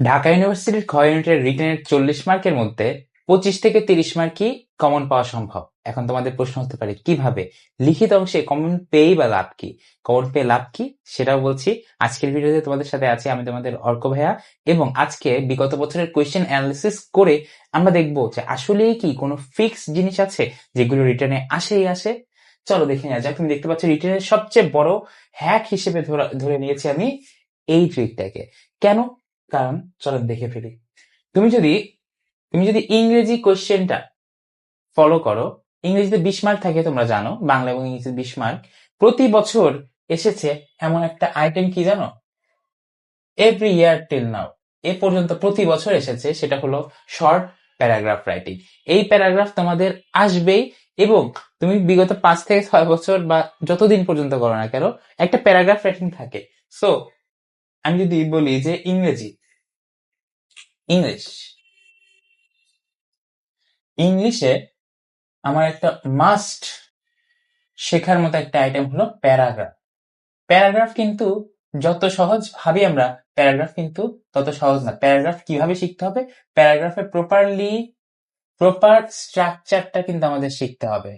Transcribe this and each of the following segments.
ঢাকা ইউনিভার্সিটির খ ইউনিটের রিটেনের চল্লিশ মার্কের মধ্যে পঁচিশ থেকে তিরিশ মার্কই কমন পাওয়া সম্ভব। এখন তোমাদের প্রশ্ন হতে পারে, কীভাবে? লিখিত অংশে কমন পেই বা লাভ কি? কমন পেয়ে লাভ কি? সেটাও বলছি। আজকের ভিডিওতে তোমাদের সাথে আছি আমি তোমাদের অর্ক ভাইয়া এবং আজকে বিগত বছরের কোয়েশ্চেন অ্যানালিসিস করে আমরা দেখব যে আসলেই কি কোনো ফিক্স জিনিস আছে যেগুলো রিটার্নে আসেই আসে। চলো দেখে নেওয়া যাক। তুমি দেখতে পাচ্ছ রিটার্নের সবচেয়ে বড় হ্যাক হিসেবে ধরে নিয়েছি আমি এই ট্রিকটাকে কেন? কারণ চলো দেখে ফেলি। তুমি যদি তুমি যদি ইংরেজি কোশ্চেনটা ফলো করো, ইংরেজিতে বিশ মার্ক থাকে তোমরা জানো, বাংলা এবং ইংরেজিতে বিশ মার্ক প্রতি বছর এসেছে এমন একটা আইটেম কি জানো? এভরি ইয়ার টিল নাও এ পর্যন্ত প্রতি বছর এসেছে, সেটা হলো শর্ট প্যারাগ্রাফ রাইটিং এই প্যারাগ্রাফ তোমাদের আসবেই এবং তুমি বিগত পাঁচ থেকে ছয় বছর বা যতদিন পর্যন্ত করো না কেন, একটা প্যারাগ্রাফ রাইটিং থাকে। সো আমি যদি বলি যে ইংরেজি, ইংলিশ, ইংলিশে আমার একটা মাস্ট শেখার মতো একটা আইটেম হলো প্যারাগ্রাফ। প্যারাগ্রাফ কিন্তু যত সহজ ভাবি আমরা, প্যারাগ্রাফ কিন্তু তত সহজ না। প্যারাগ্রাফ কীভাবে শিখতে হবে? প্যারাগ্রাফের প্রপারলি প্রপার স্ট্রাকচারটা কিন্তু আমাদের শিখতে হবে।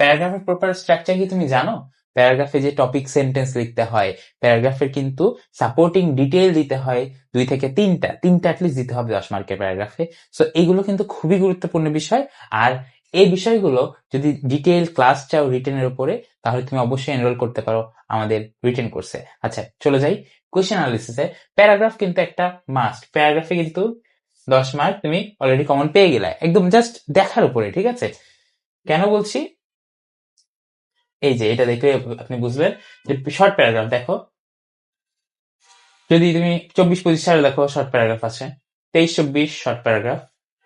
প্যারাগ্রাফের প্রপার স্ট্রাকচার কি তুমি জানো? প্যারাগ্রাফে যে টপিক সেন্টেন্স লিখতে হয়, প্যারাগ্রাফের কিন্তু সাপোর্টিং ডিটেল দিতে হয় দুই থেকে তিনটা তিনটা অ্যাটলিস্ট দিতে হবে দশ মার্কের প্যারাগ্রাফে। সো এগুলো কিন্তু খুবই গুরুত্বপূর্ণ বিষয়। আর এই বিষয়গুলো যদি ডিটেল ক্লাস চাও রিটেনের উপরে, তাহলে তুমি অবশ্যই এনরোল করতে পারো আমাদের রিটেন কোর্সে আচ্ছা চলে যাই কোয়েশ্চেন অ্যানালিসিসে প্যারাগ্রাফ কিন্তু একটা মাস্ট প্যারাগ্রাফে কিন্তু দশ মার্ক তুমি অলরেডি কমন পেয়ে গেলে। একদম জাস্ট দেখার উপরে, ঠিক আছে? কেন বলছি? এই যে, এটা দেখে আপনি বুঝবেন যে শর্ট প্যারাগ্রাফ দেখো। যদি তুমি চব্বিশ পঁচিশ সালে দেখো শর্ট প্যারাগ্রাফ আছে। তেইশ চব্বিশ শর্ট প্যারাগ্রাফ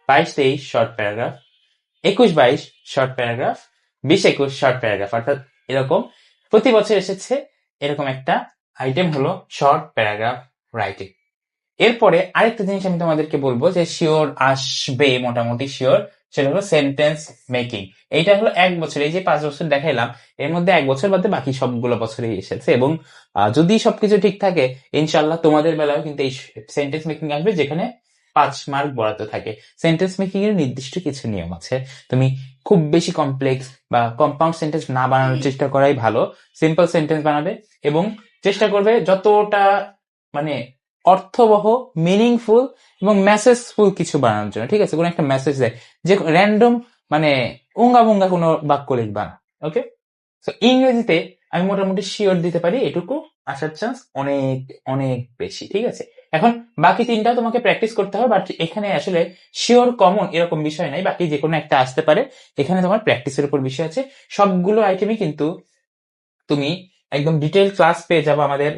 বাইশ তেইশ শর্ট প্যারাগ্রাফ একুশ বাইশ শর্ট প্যারাগ্রাফ বিশ একুশ শর্ট প্যারাগ্রাফ অর্থাৎ এরকম। প্রতি বছর এসেছে এরকম একটা আইটেম হলো শর্ট প্যারাগ্রাফ রাইটিং এরপরে আরেকটা জিনিস আমি তোমাদেরকে বলব যে শিওর আসবে, মোটামুটি শিওর সেটা হলো সেন্টেন্স মেকিং এইটা হলো এক বছর, এই যে পাঁচ বছর দেখাইলাম, এর মধ্যে এক বছর বাদে বাকি সবগুলো বছরই এসেছে এবং যদি সবকিছু ঠিক থাকে ইনশাল্লাহ তোমাদের বেলাও কিন্তু এই সেন্টেন্স মেকিং আসবে যেখানে পাঁচ মার্ক বরাদ্দ থাকে। সেন্টেন্স মেকিং এর নির্দিষ্ট কিছু নিয়ম আছে। তুমি খুব বেশি কমপ্লেক্স বা কম্পাউন্ড সেন্টেন্স না বানানোর চেষ্টা করাই ভালো। সিম্পল সেন্টেন্স বানাবে এবং চেষ্টা করবে যতটা মানে অর্থবহ মিনিংফুল এবং মেসেজফুল কিছু বানানোর জন্য, ঠিক আছে? কোনো একটা মেসেজ দেয়। যে র্যান্ডম মানে উঙ্গা বুঙ্গা কোনো বাক্য লিখবা না ওকে তো ইংরেজিতে আমি মোটামুটি শিওর দিতে পারি এটুকু, আসার চান্স অনেক অনেক বেশি, ঠিক আছে? এখন বাকি তিনটা তোমাকে প্র্যাকটিস করতে হবে বাট এখানে আসলে শিওর কমন এরকম বিষয় নাই, বাকি যে কোনো একটা আসতে পারে। এখানে তোমার প্র্যাকটিসের উপর বিষয় আছে। সবগুলো আইটেমই কিন্তু তুমি একদম ডিটেল ক্লাস পেয়ে যাব আমাদের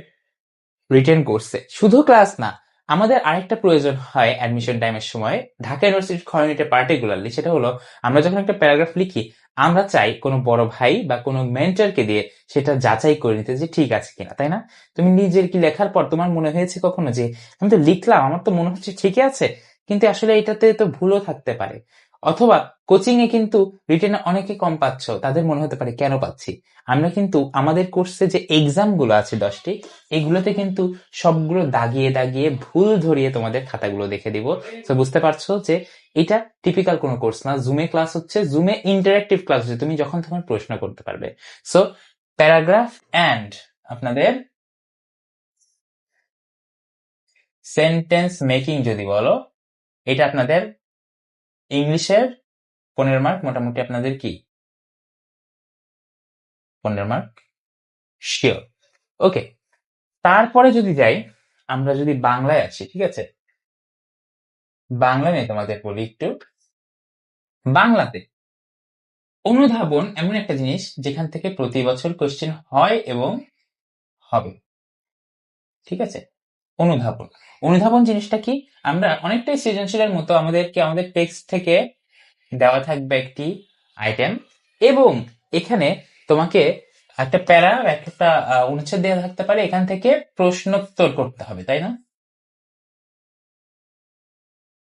রিটেন কোর্সে শুধু ক্লাস না আমাদের আরেকটা প্রয়োজন হয় অ্যাডমিশন টাইমের সময়। ঢাকা ইউনিভার্সিটির খ পার্টিকুলারলি সেটা হলো, আমরা যখন একটা প্যারাগ্রাফ লিখি, আমরা চাই কোনো বড় ভাই বা কোনো মেন্টরকে দিয়ে সেটা যাচাই করে নিতে যে ঠিক আছে কিনা, তাই না? তুমি নিজের কি লেখার পর তোমার মনে হয়েছে কখনো যে, আমি তো লিখলাম, আমার তো মনে হচ্ছে ঠিকই আছে, কিন্তু আসলে এটাতে তো ভুলও থাকতে পারে। অথবা কোচিং এ কিন্তু রিটেনে অনেকে কম পাচ্ছ, তাদের মনে হতে পারে, কেন পাচ্ছি? আমরা কিন্তু আমাদের কোর্সে যে এক্সামগুলো আছে দশটি, এগুলোতে কিন্তু সবগুলো দাগিয়ে দাগিয়ে ভুল ধরিয়ে তোমাদের খাতাগুলো দেখে দিব। তো বুঝতে পারছ যে এটা টিপিক্যাল কোনো কোর্স না। জুমে ক্লাস হচ্ছে জুমে ইন্টারাক্টিভ ক্লাস হচ্ছে, তুমি যখন তখন প্রশ্ন করতে পারবে। সো প্যারাগ্রাফ অ্যান্ড আপনাদের সেন্টেন্স মেকিং যদি বলো, এটা আপনাদের ইংলিশের পনেরো মার্ক মোটামুটি আপনাদের কি? পনেরো মার্ক শিওর ওকে তারপরে যদি যাই, আমরা যদি বাংলায় আছি ঠিক আছে? বাংলা নিয়ে তোমাদের বলি একটু। বাংলাতে অনুধাবন এমন একটা জিনিস যেখান থেকে প্রতি বছর কোশ্চেন হয় এবং হবে। ঠিক আছে? অনুধাবন। অনুধাবন জিনিসটা কি? আমরা অনেকটাই সৃজনশীলের মতো আমাদেরকে, আমাদের টেক্সট থেকে দেওয়া থাকবে একটি আইটেম এবং এখানে তোমাকে একটা প্যারা, একটা অনুচ্ছেদ দেওয়া থাকতে পারে। এখান থেকে প্রশ্নোত্তর করতে হবে, তাই না?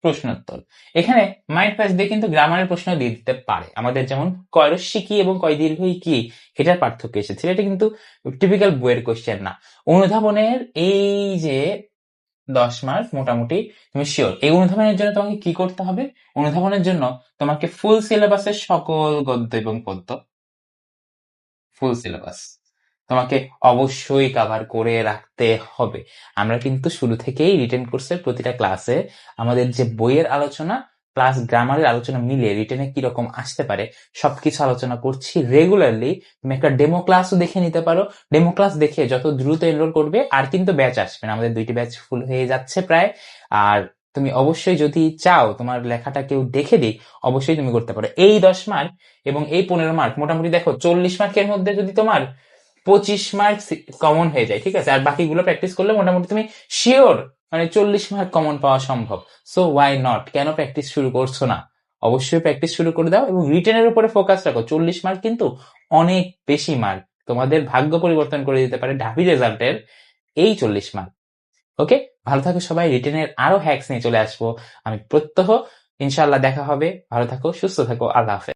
প্রশ্নোত্তর। এখানে মাইন্ড প্যাচ দিয়ে কিন্তু গ্রামারের প্রশ্ন দিয়ে দিতে পারে। আমাদের যেমন কয়রস্যি কি এবং কয় দীর্ঘই কি এটার পার্থক্য এসেছে। এটা কিন্তু টিপিক্যাল বইয়ের কোশ্চেন না। অনুধাবনের এই যে দশ মার্ক মোটামুটি তুমি শিওর এই অনুধাবনের জন্য তোমাকে কি করতে হবে? অনুধাবনের জন্য তোমাকে ফুল সিলেবাসের সকল গদ্য এবং পদ্য ফুল সিলেবাস তোমাকে অবশ্যই কভার করে রাখতে হবে। আমরা কিন্তু শুরু থেকেই রিটেন কোর্সের প্রতিটা ক্লাসে আমাদের যে বইয়ের আলোচনা প্লাস গ্রামারের আলোচনা মিলিয়ে রিটেনে কীরকম আসতে পারে, সবকিছু আলোচনা করছি রেগুলারলি তুমি একটা ডেমো ক্লাসও দেখে নিতে পারো। ডেমো ক্লাস দেখে যত দ্রুত এনরোল করবে, আর কিন্তু ব্যাচ আসবে না। আমাদের দুইটি ব্যাচ ফুল হয়ে যাচ্ছে প্রায়। আর তুমি অবশ্যই যদি চাও, তোমার লেখাটা কেউ দেখে দিক, অবশ্যই তুমি করতে পারো। এই দশ মার্ক এবং এই পনেরো মার্ক মোটামুটি দেখো, চল্লিশ মার্কের মধ্যে যদি তোমার পঁচিশ মার্ক কমন হয়ে যায়, ঠিক আছে? আর বাকিগুলো প্র্যাকটিস করলে মোটামুটি তুমি শিওর মানে চল্লিশ মার্ক কমন পাওয়া সম্ভব। সো ওয়াই নট কেন প্র্যাকটিস শুরু করছ না? অবশ্যই প্র্যাকটিস শুরু করে দাও এবং রিটেনের উপরে ফোকাস রাখো। চল্লিশ মার্ক কিন্তু অনেক বেশি মার্ক তোমাদের ভাগ্য পরিবর্তন করে দিতে পারে ঢাবি রেজাল্টের এই চল্লিশ মার্ক ওকে ভালো থাকো সবাই। রিটেনের আরও হ্যাক্স নিয়ে চলে আসব। আমি প্রত্যহ ইনশাল্লাহ দেখা হবে। ভালো থাকো, সুস্থ থাকো। আল্লাহ হাফেজ।